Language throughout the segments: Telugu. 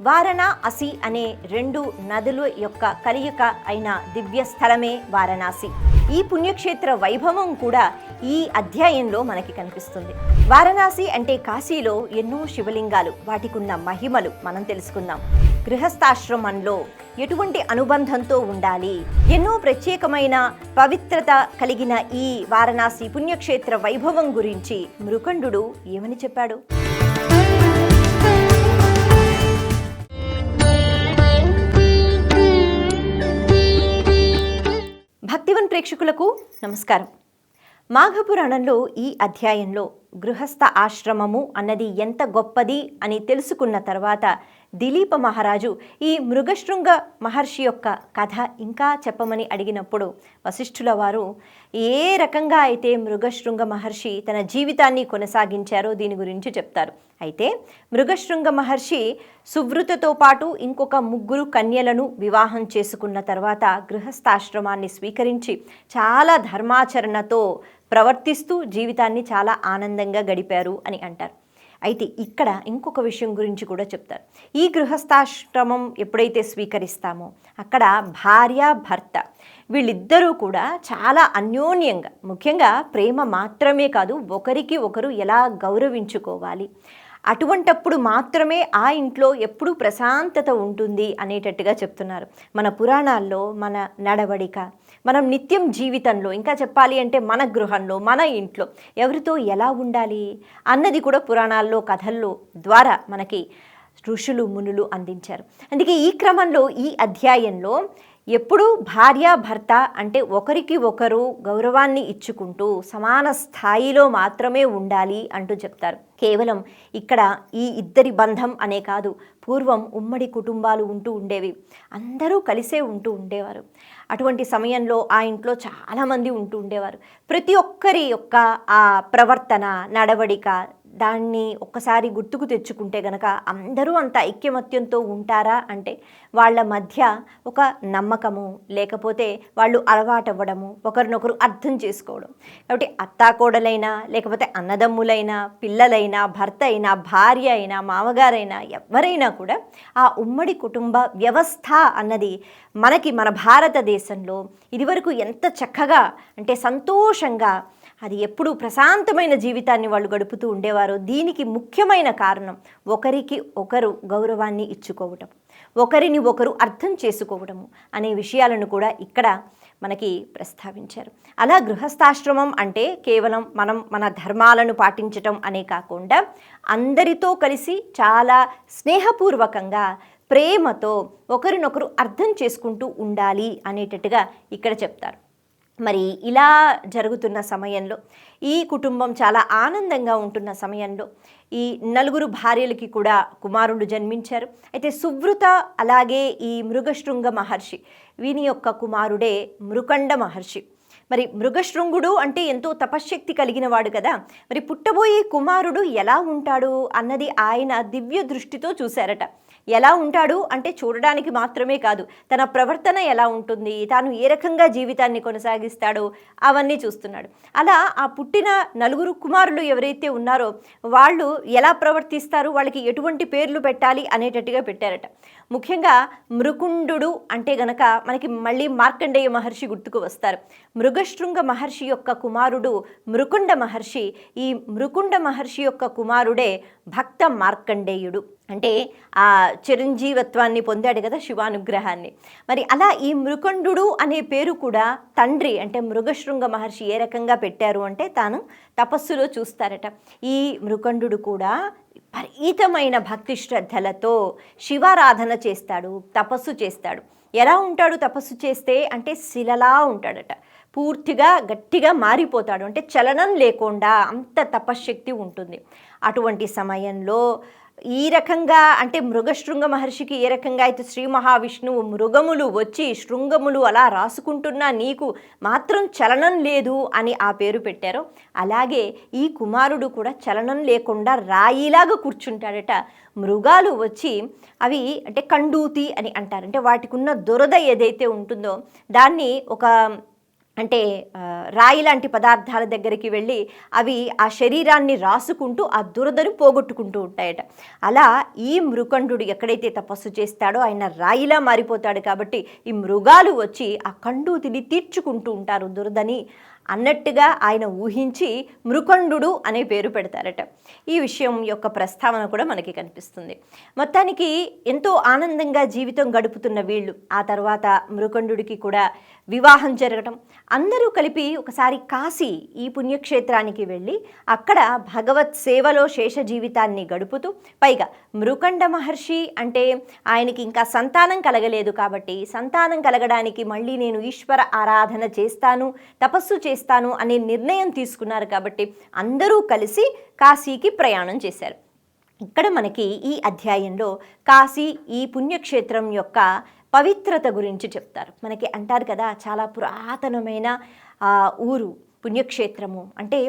వారణా అసి అనే రెండు నదుల యొక్క కలియిక అయిన దివ్య స్థలమే వారణాసి. ఈ పుణ్యక్షేత్ర వైభవం కూడా ఈ అధ్యాయంలో మనకి కనిపిస్తుంది. వారణాసి అంటే కాశీలో ఎన్నో శివలింగాలు వాటికున్న మహిమలు మనం తెలుసుకుందాం. గృహస్థాశ్రమంలో ఎటువంటి అనుబంధంతో ఉండాలి? ఎన్నో ప్రత్యేకమైన పవిత్రత కలిగిన ఈ వారణాసి పుణ్యక్షేత్ర వైభవం గురించి మృకండు ఏమని చెప్పాడు? భక్తివన్ ప్రేక్షకులకు నమస్కారం. మాఘపురాణంలో ఈ అధ్యాయంలో గృహస్థ ఆశ్రమము అన్నది ఎంత గొప్పది అని తెలుసుకున్న తర్వాత దిలీప మహారాజు ఈ మృగశృంగ మహర్షి యొక్క కథ ఇంకా చెప్పమని అడిగినప్పుడు వశిష్ఠుల వారు ఏ రకంగా అయితే మృగశృంగ మహర్షి తన జీవితాన్ని కొనసాగించారో దీని గురించి చెప్తారు. అయితే మృగశృంగ మహర్షి సువృతతో పాటు ఇంకొక ముగ్గురు కన్యలను వివాహం చేసుకున్న తర్వాత గృహస్థాశ్రమాన్ని స్వీకరించి చాలా ధర్మాచరణతో ప్రవర్తిస్తూ జీవితాన్ని చాలా ఆనందంగా గడిపారు అని అంటారు. అయితే ఇక్కడ ఇంకొక విషయం గురించి కూడా చెప్తారు. ఈ గృహస్థాశ్రమం ఎప్పుడైతే స్వీకరిస్తామో అక్కడ భార్య భర్త వీళ్ళిద్దరూ కూడా చాలా అన్యోన్యంగా ముఖ్యంగా ప్రేమ మాత్రమే కాదు ఒకరికి ఒకరు ఎలా గౌరవించుకోవాలి అటువంటప్పుడు మాత్రమే ఆ ఇంట్లో ఎప్పుడు ప్రశాంతత ఉంటుంది అనేటట్టుగా చెప్తున్నారు. మన పురాణాల్లో మన నడవడిక మనం నిత్యం జీవితంలో ఇంకా చెప్పాలి అంటే మన గృహంలో మన ఇంట్లో ఎవరితో ఎలా ఉండాలి అన్నది కూడా పురాణాల్లో కథల్లో ద్వారా మనకి ఋషులు మునులు అందించారు. అందుకే ఈ క్రమంలో ఈ అధ్యాయంలో ఎప్పుడూ భార్య భర్త అంటే ఒకరికి ఒకరు గౌరవాన్ని ఇచ్చుకుంటూ సమాన స్థాయిలో మాత్రమే ఉండాలి అంటూ చెప్తారు. కేవలం ఇక్కడ ఈ ఇద్దరి బంధం అనే కాదు పూర్వం ఉమ్మడి కుటుంబాలు ఉంటూ ఉండేవి. అందరూ కలిసే ఉంటూ ఉండేవారు. అటువంటి సమయంలో ఆ ఇంట్లో చాలామంది ఉంటూ ఉండేవారు. ప్రతి ఒక్కరి యొక్క ఆ ప్రవర్తన నడవడిక దాన్ని ఒక్కసారి గుర్తుకు తెచ్చుకుంటే గనక అందరూ అంత ఐక్యమత్యంతో ఉంటారా అంటే వాళ్ళ మధ్య ఒక నమ్మకము లేకపోతే వాళ్ళు అలవాటవ్వడము ఒకరినొకరు అర్థం చేసుకోవడం. కాబట్టి అత్తాకోడలైనా లేకపోతే అన్నదమ్ములైనా పిల్లలైనా భర్త అయినా భార్య అయినా మామగారైనా ఎవరైనా కూడా ఆ ఉమ్మడి కుటుంబ వ్యవస్థ అన్నది మనకి మన భారతదేశంలో ఇదివరకు ఎంత చక్కగా అంటే సంతోషంగా అది ఎప్పుడూ ప్రశాంతమైన జీవితాన్ని వాళ్ళు గడుపుతూ ఉండేవారు. దీనికి ముఖ్యమైన కారణం ఒకరికి ఒకరు గౌరవాన్ని ఇచ్చుకోవటం. ఒకరిని ఒకరు అర్థం చేసుకోవడము అనే విషయాలను కూడా ఇక్కడ మనకి ప్రస్తావించారు. అలా గృహస్థాశ్రమం అంటే కేవలం మనం మన ధర్మాలను పాటించటం అనే కాకుండా అందరితో కలిసి చాలా స్నేహపూర్వకంగా ప్రేమతో ఒకరినొకరు అర్థం చేసుకుంటూ ఉండాలి అనేటట్టుగా ఇక్కడ చెప్తారు. మరి ఇలా జరుగుతున్న సమయంలో ఈ కుటుంబం చాలా ఆనందంగా ఉంటున్న సమయంలో ఈ నలుగురు భార్యలకి కూడా కుమారుడు జన్మించారు. అయితే సువృత అలాగే ఈ మృగశృంగ మహర్షి వీని యొక్క కుమారుడే మృకండ మహర్షి. మరి మృగశృంగుడు అంటే ఎంతో తపశ్శక్తి కలిగిన వాడు కదా. మరి పుట్టబోయే కుమారుడు ఎలా ఉంటాడు అన్నది ఆయన దివ్య దృష్టితో చూశారట. ఎలా ఉంటాడు అంటే చూడడానికి మాత్రమే కాదు తన ప్రవర్తన ఎలా ఉంటుంది తాను ఏ రకంగా జీవితాన్ని కొనసాగిస్తాడో అవన్నీ చూస్తున్నాడు. అలా ఆ పుట్టిన నలుగురు కుమారులు ఎవరైతే ఉన్నారో వాళ్ళు ఎలా ప్రవర్తిస్తారు వాళ్ళకి ఎటువంటి పేర్లు పెట్టాలి అనేటట్టుగా పెట్టారట. ముఖ్యంగా మృకుండు అంటే గనక మనకి మళ్ళీ మార్కండేయ మహర్షి గుర్తుకు వస్తారు. మృగశృంగ మహర్షి యొక్క కుమారుడు మృకుండ మహర్షి ఈ మృకుండ మహర్షి యొక్క కుమారుడే భక్త మార్కండేయుడు. అంటే ఆ చిరంజీవత్వాన్ని పొందాడు కదా శివానుగ్రహాన్ని. మరి అలా ఈ మృకండు అనే పేరు కూడా తండ్రి అంటే మృగశృంగ మహర్షి ఏ రకంగా పెట్టారు అంటే తాను తపస్సులో చూస్తారట. ఈ మృకండు కూడా విపరీతమైన భక్తి శ్రద్ధలతో శివారాధన చేస్తాడు తపస్సు చేస్తాడు. ఎలా ఉంటాడు తపస్సు చేస్తే అంటే శిలలా ఉంటాడట. పూర్తిగా గట్టిగా మారిపోతాడు. అంటే చలనం లేకుండా అంత తపశ్శక్తి ఉంటుంది. అటువంటి సమయంలో ఈ రకంగా అంటే మృగశృంగ మహర్షికి ఏ రకంగా అయితే శ్రీ మహావిష్ణువు మృగములు వచ్చి శృంగములు అలా రాసుకుంటున్నా నీకు మాత్రం చలనం లేదు అని ఆ పేరు పెట్టారు అలాగే ఈ కుమారుడు కూడా చలనం లేకుండా రాయిలాగా కూర్చుంటాడట. మృగాలు వచ్చి అవి అంటే కండూతి అని అంటారు. అంటే వాటికి ఉన్న దురద ఏదైతే ఉంటుందో దాన్ని ఒక అంటే రాయి లాంటి పదార్థాల దగ్గరికి వెళ్ళి అవి ఆ శరీరాన్ని రాసుకుంటూ ఆ దురదను పోగొట్టుకుంటూ ఉంటాయట. అలా ఈ మృకండు ఎక్కడైతే తపస్సు చేస్తాడో ఆయన రాయిలా మారిపోతాడు కాబట్టి ఈ మృగాలు వచ్చి ఆ కండూతిని తీర్చుకుంటూ ఉంటారు దురదని అన్నట్టుగా ఆయన ఊహించి మృకండు అనే పేరు పెడతారట. ఈ విషయం యొక్క ప్రస్తావన కూడా మనకి కనిపిస్తుంది. మొత్తానికి ఎంతో ఆనందంగా జీవితం గడుపుతున్న వీళ్ళు ఆ తర్వాత మృకండుడికి కూడా వివాహం జరగటం. అందరూ కలిపి ఒకసారి కాశీ ఈ పుణ్యక్షేత్రానికి వెళ్ళి అక్కడ భగవత్ సేవలో శేష జీవితాన్ని గడుపుతూ పైగా మృకండ మహర్షి అంటే ఆయనకి ఇంకా సంతానం కలగలేదు కాబట్టి సంతానం కలగడానికి మళ్ళీ నేను ఈశ్వర ఆరాధన చేస్తాను తపస్సు చేస్తాను అనే నిర్ణయం తీసుకున్నారు కాబట్టి అందరూ కలిసి కాశీకి ప్రయాణం చేశారు. ఇక్కడ మనకి ఈ అధ్యాయంలో కాశీ ఈ పుణ్యక్షేత్రం యొక్క పవిత్రత గురించి చెప్తారు. మనకి అంటారు కదా చాలా పురాతనమైన ఊరు పుణ్యక్షేత్రము. అంటే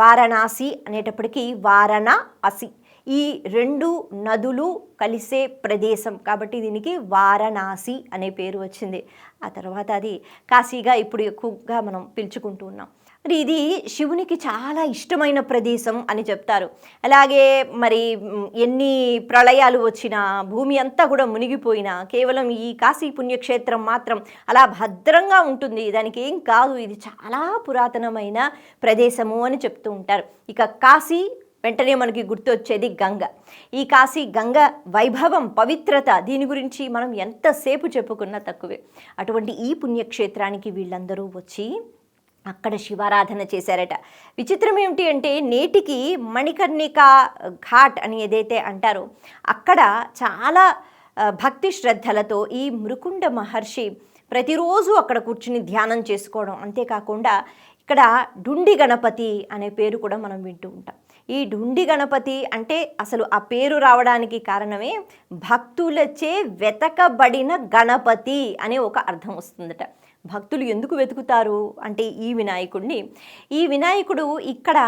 వారణాసి అనేటప్పటికీ వారణ అసి ఈ రెండు నదులు కలిసే ప్రదేశం. కాబట్టి దీనికి వారణాసి అనే పేరు వచ్చింది. ఆ తర్వాత అది కాశీగా ఇప్పుడు ఎక్కువగా మనం పిలుచుకుంటూ ఉన్నాం. మరి ఇది శివునికి చాలా ఇష్టమైన ప్రదేశం అని చెప్తారు. అలాగే మరి ఎన్ని ప్రళయాలు వచ్చినా భూమి అంతా కూడా మునిగిపోయినా కేవలం ఈ కాశీ పుణ్యక్షేత్రం మాత్రం అలా భద్రంగా ఉంటుంది. దానికి ఏం కాదు. ఇది చాలా పురాతనమైన ప్రదేశము అని చెప్తూ ఉంటారు. ఇక కాశీ వెంటనే మనకి గుర్తొచ్చేది గంగ. ఈ కాశీ గంగ వైభవం పవిత్రత దీని గురించి మనం ఎంతసేపు చెప్పుకున్నా తక్కువే. అటువంటి ఈ పుణ్యక్షేత్రానికి వీళ్ళందరూ వచ్చి అక్కడ శివారాధన చేశారట. విచిత్రం ఏమిటి అంటే నేటికి మణికర్ణిక ఘాట్ అని ఏదైతే అంటారో అక్కడ చాలా భక్తి శ్రద్ధలతో ఈ మృకుండ మహర్షి ప్రతిరోజు అక్కడ కూర్చుని ధ్యానం చేసుకోవడం. అంతేకాకుండా ఇక్కడ డుండి గణపతి అనే పేరు కూడా మనం వింటూ ఉంటాం. ఈ డుండి గణపతి అంటే అసలు ఆ పేరు రావడానికి కారణమే భక్తులచే వెతకబడిన గణపతి అనే ఒక అర్థం వస్తుందట. భక్తులు ఎందుకు వెతుకుతారు? అంటే ఈ వినాయకుడిని. ఈ వినాయకుడు ఇక్కడ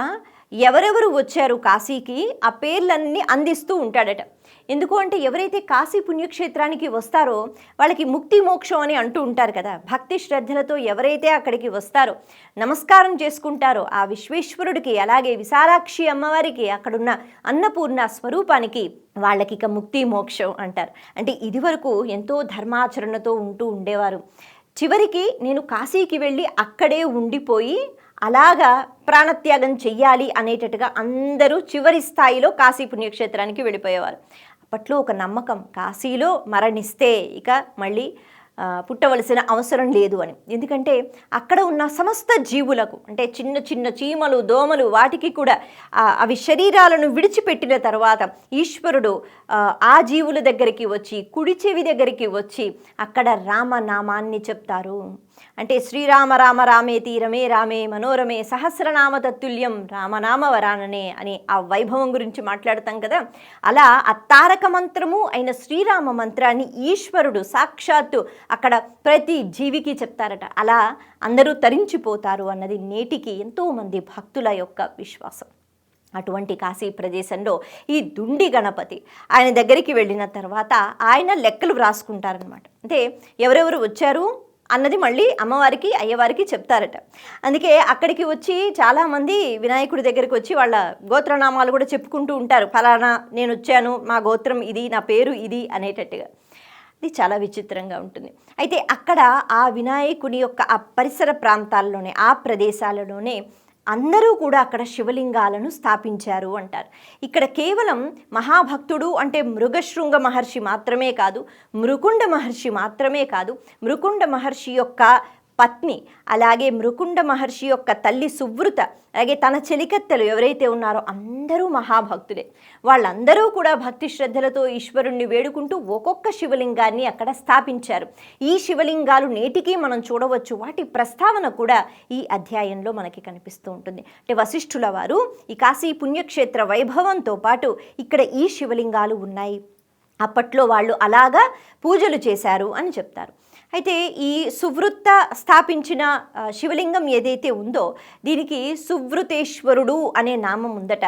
ఎవరెవరు వచ్చారు కాశీకి ఆ పేర్లన్నీ అందిస్తూ ఉంటాడట. ఎందుకు అంటే ఎవరైతే కాశీ పుణ్యక్షేత్రానికి వస్తారో వాళ్ళకి ముక్తి మోక్షం అని అంటూ ఉంటారు కదా. భక్తి శ్రద్ధలతో ఎవరైతే అక్కడికి వస్తారో నమస్కారం చేసుకుంటారో ఆ విశ్వేశ్వరుడికి అలాగే విశాలాక్షి అమ్మవారికి అక్కడున్న అన్నపూర్ణ స్వరూపానికి వాళ్ళకి ఇక ముక్తి మోక్షం అంటారు. అంటే ఇదివరకు ఎంతో ధర్మాచరణతో ఉంటూ ఉండేవారు. చివరికి నేను కాశీకి వెళ్ళి అక్కడే ఉండిపోయి అలాగా ప్రాణత్యాగం చెయ్యాలి అనేటట్టుగా అందరూ చివరి స్థాయిలో కాశీ పుణ్యక్షేత్రానికి వెళ్ళిపోయేవారు. అప్పట్లో ఒక నమ్మకం కాశీలో మరణిస్తే ఇక మళ్ళీ పుట్టవలసిన అవసరం లేదు అని. ఎందుకంటే అక్కడ ఉన్న సమస్త జీవులకు అంటే చిన్న చిన్న చీమలు దోమలు వాటికి కూడా అవి శరీరాలను విడిచిపెట్టిన తర్వాత ఈశ్వరుడు ఆ, ఆ జీవుల దగ్గరికి వచ్చి కుడి చెవి దగ్గరికి వచ్చి అక్కడ రామనామాన్ని చెప్తారు. అంటే శ్రీరామ రామ రామేతి రమే రామే మనోరమే సహస్రనామ తత్తుల్యం రామనామ వరాననే అని ఆ వైభవం గురించి మాట్లాడతాం కదా. అలా ఆ తారక మంత్రము అయిన శ్రీరామ మంత్రాన్ని ఈశ్వరుడు సాక్షాత్తు అక్కడ ప్రతి జీవికి చెప్తారట. అలా అందరూ తరించిపోతారు అన్నది నేటికి ఎంతోమంది భక్తుల యొక్క విశ్వాసం. అటువంటి కాశీ ప్రదేశంలో ఈ దుండి గణపతి ఆయన దగ్గరికి వెళ్ళిన తర్వాత ఆయన లెక్కలు వ్రాసుకుంటారనమాట అంటే ఎవరెవరు వచ్చారు? అన్నది మళ్ళీ అమ్మవారికి అయ్యవారికి చెప్తారట. అందుకే అక్కడికి వచ్చి చాలామంది వినాయకుడి దగ్గరికి వచ్చి వాళ్ళ గోత్రనామాలు కూడా చెప్పుకుంటూ ఉంటారు. ఫలానా నేను వచ్చాను మా గోత్రం ఇది నా పేరు ఇది అనేటట్టుగా. ఇది చాలా విచిత్రంగా ఉంటుంది. అయితే అక్కడ ఆ వినాయకుని యొక్క ఆ పరిసర ప్రాంతాల్లోనే ఆ ప్రదేశాలలోనే అందరూ కూడా అక్కడ శివలింగాలను స్థాపించారు అంటారు. ఇక్కడ కేవలం మహాభక్తుడు అంటే మృగశృంగ మహర్షి మాత్రమే కాదు మృకుండ మహర్షి మాత్రమే కాదు మృకుండ మహర్షి యొక్క పత్ని అలాగే మృకుండ మహర్షి యొక్క తల్లి సువృత అలాగే తన చెలికత్తెలు ఎవరైతే ఉన్నారో అందరూ మహాభక్తులే. వాళ్ళందరూ కూడా భక్తి శ్రద్ధలతో ఈశ్వరుణ్ణి వేడుకుంటూ ఒక్కొక్క శివలింగాన్ని అక్కడ స్థాపించారు. ఈ శివలింగాలు నేటికి మనం చూడవచ్చు. వాటి ప్రస్తావన కూడా ఈ అధ్యాయంలో మనకి కనిపిస్తూ ఉంటుంది. అంటే వశిష్ఠుల వారు ఈ కాశీ పుణ్యక్షేత్ర వైభవంతో పాటు ఇక్కడ ఈ శివలింగాలు ఉన్నాయి. అప్పట్లో వాళ్ళు అలాగా పూజలు చేశారు అని చెప్తారు. అయితే ఈ సువృత్త స్థాపించిన శివలింగం ఏదైతే ఉందో దీనికి సువృతేశ్వరుడు అనే నామం ఉందట.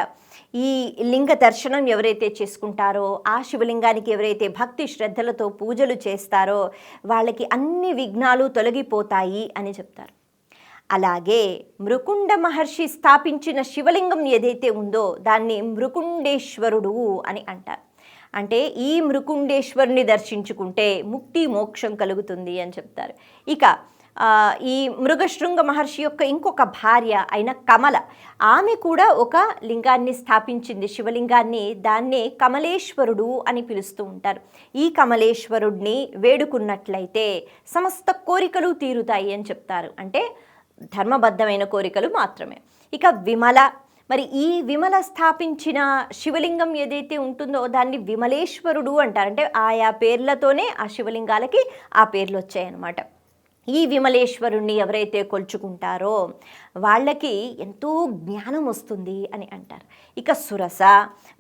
ఈ లింగ దర్శనం ఎవరైతే చేసుకుంటారో ఆ శివలింగానికి ఎవరైతే భక్తి శ్రద్ధలతో పూజలు చేస్తారో వాళ్ళకి అన్ని విఘ్నాలు తొలగిపోతాయి అని చెప్తారు. అలాగే మృకుండ మహర్షి స్థాపించిన శివలింగం ఏదైతే ఉందో దాన్ని మృకుండేశ్వరుడు అని అంటారు. అంటే ఈ మృకుండేశ్వరుని దర్శించుకుంటే ముక్తి మోక్షం కలుగుతుంది అని చెప్తారు. ఇక ఈ మృగశృంగ మహర్షి యొక్క ఇంకొక భార్య అయిన కమల ఆమె కూడా ఒక లింగాన్ని స్థాపించింది శివలింగాన్ని. దాన్నే కమలేశ్వరుడు అని పిలుస్తూ ఉంటారు. ఈ కమలేశ్వరుడిని వేడుకున్నట్లయితే సమస్త కోరికలు తీరుతాయి అని చెప్తారు. అంటే ధర్మబద్ధమైన కోరికలు మాత్రమే. ఇక విమల మరి ఈ విమల స్థాపించిన శివలింగం ఏదైతే ఉంటుందో దాన్ని విమలేశ్వరుడు అంటారు. అంటే ఆయా పేర్లతోనే ఆ శివలింగాలకి ఆ పేర్లు వచ్చాయన్నమాట. ఈ విమలేశ్వరుణ్ణి ఎవరైతే కొలుచుకుంటారో వాళ్ళకి ఎంతో జ్ఞానం వస్తుంది అని అంటారు. ఇక సురస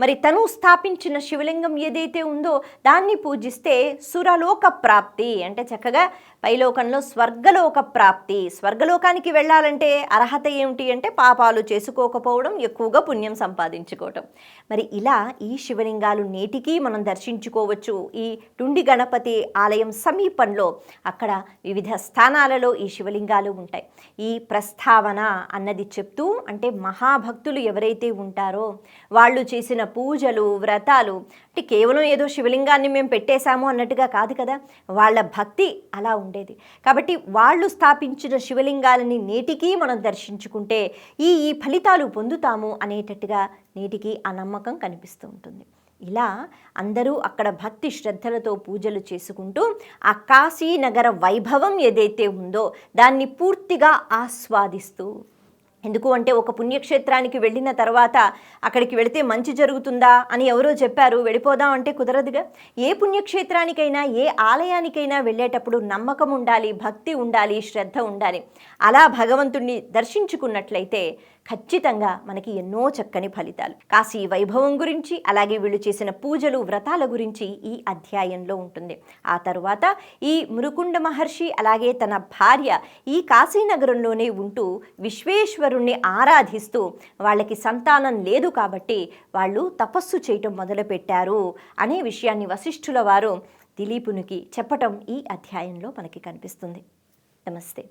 మరి తను స్థాపించిన శివలింగం ఏదైతే ఉందో దాన్ని పూజిస్తే సురలోక ప్రాప్తి అంటే చక్కగా పైలోకంలో స్వర్గలోక ప్రాప్తి. స్వర్గలోకానికి వెళ్ళాలంటే అర్హత ఏమిటి అంటే పాపాలు చేసుకోకపోవడం ఎక్కువగా పుణ్యం సంపాదించుకోవటం. మరి ఇలా ఈ శివలింగాలు నేటికి మనం దర్శించుకోవచ్చు. ఈ టుండి గణపతి ఆలయం సమీపంలో అక్కడ వివిధ స్థానాలలో ఈ శివలింగాలు ఉంటాయి. ఈ ప్రస్తావన అన్నది చెప్తూ అంటే మహాభక్తులు ఎవరైతే ఉంటారో వాళ్ళు చేసిన పూజలు వ్రతాలు కేవలం ఏదో శివలింగాన్ని మేము పెట్టేశాము అన్నట్టుగా కాదు కదా? వాళ్ళ భక్తి అలా ఉండేది. కాబట్టి వాళ్ళు స్థాపించిన శివలింగాలని నేటికీ మనం దర్శించుకుంటే ఈ ఈ ఫలితాలు పొందుతాము అనేటట్టుగా నేటికి ఆ నమ్మకం కనిపిస్తూ ఉంటుంది. ఇలా అందరూ అక్కడ భక్తి శ్రద్ధలతో పూజలు చేసుకుంటూ ఆ కాశీనగర వైభవం ఏదైతే ఉందో దాన్ని పూర్తిగా ఆస్వాదిస్తూ ఎందుకు అంటే ఒక పుణ్యక్షేత్రానికి వెళ్ళిన తర్వాత అక్కడికి వెళితే మంచి జరుగుతుందా అని ఎవరో చెప్పారు. వెళ్ళిపోదాం అంటే కుదరదుగా. ఏ పుణ్యక్షేత్రానికైనా ఏ ఆలయానికైనా వెళ్ళేటప్పుడు నమ్మకం ఉండాలి భక్తి ఉండాలి శ్రద్ధ ఉండాలి. అలా భగవంతుణ్ణి దర్శించుకున్నట్లయితే ఖచ్చితంగా మనకి ఎన్నో చక్కని ఫలితాలు. కాశీ వైభవం గురించి అలాగే వీళ్ళు చేసిన పూజలు వ్రతాల గురించి ఈ అధ్యాయంలో ఉంటుంది. ఆ తరువాత ఈ మృకుండ మహర్షి అలాగే తన భార్య ఈ కాశీనగరంలోనే ఉంటూ విశ్వేశ్వరుణ్ణి ఆరాధిస్తూ వాళ్ళకి సంతానం లేదు కాబట్టి వాళ్ళు తపస్సు చేయటం మొదలుపెట్టారు అనే విషయాన్ని వశిష్ఠుల వారు దిలీపునికి చెప్పటం ఈ అధ్యాయంలో మనకి కనిపిస్తుంది. నమస్తే.